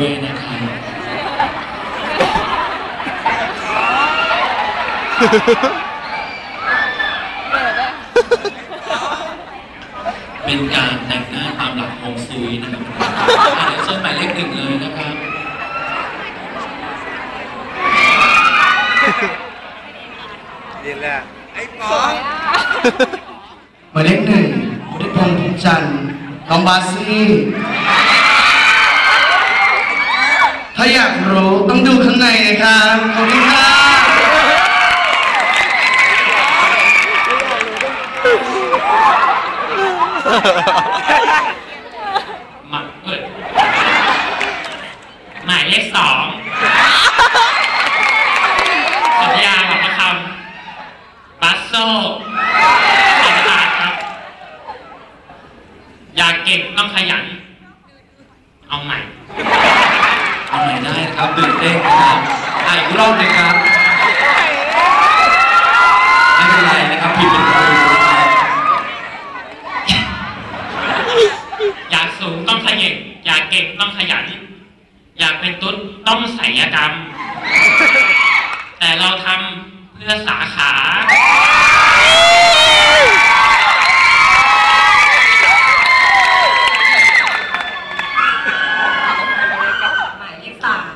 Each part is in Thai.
ด้วยนะครับเป็นการแต่งหน้าตามหลักฮงซุยนะครับเดี๋ยวเชิญหมายเลขหนึ่งเลยนะครับนี่แหละไอ้ป๋องหมายเลขหนึ่งพุทธิพงศ์ทุกจันทร์น้องบาซี่าอยากรู้ต้องดูข้างในนะครับขอบคุณครับมาเอ้ยหมายเลขสองสัญญาหวังคำบัสโซ่ขอบคุณครับ อยากเก่งต้องขยัน เอาใหม่ เอาใหม่ได้นะครับตื่นเต้นนะครับอะอีกรอบหนึ่งครับไม่เป็นไรนะครับผิดเป็นครูนะครับอยากสูงต้องขยันอยากเก่งต้องขยัน อยากเป็นตุ๊ดต้องศิลกรรม แต่เราทำเพื่อสาขา หมายเลขสาม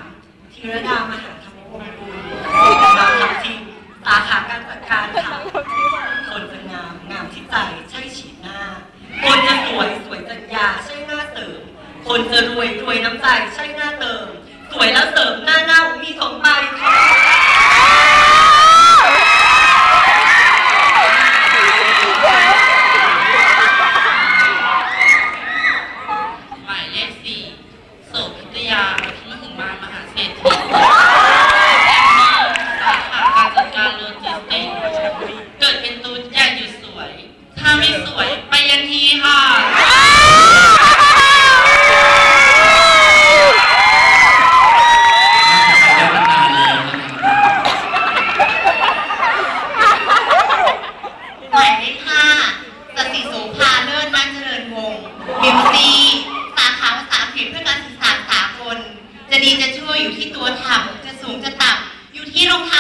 ธีรดามหาธรรมวงศ์กุลศิลปะทัพทิมสาขาการจัดการค่ะคนจะงามงามที่ใจใช่ฉีดหน้า คนจะสวยสวยจัญญาใช่หน้าเสริม คนจะรวยรวยน้ำใจใช่หน้าเติม สวยแล้วเสริมหน้าเน่ามีสมไปค่ะ หมายเลขสี่โสพิทยาอภิมหึมามหาเศรษฐีสาขาการจัดการโลจิสติกส์เกิดเป็นตูนอย่าหยุดสวย ถ้าไม่สวยไปยันทีค่ะ ได้ตั้งนานแล้วนะครับ หมายเลขห้า สติโสภาเลิศมั่นเจริญวงศ์บิวตี้สาขาภาษาอังกฤษเพื่อการสื่อสารสากลจะดีจะชั่วอยู่ที่ตัวทำจะสูงจะต่ำอยู่ที่รองเท้า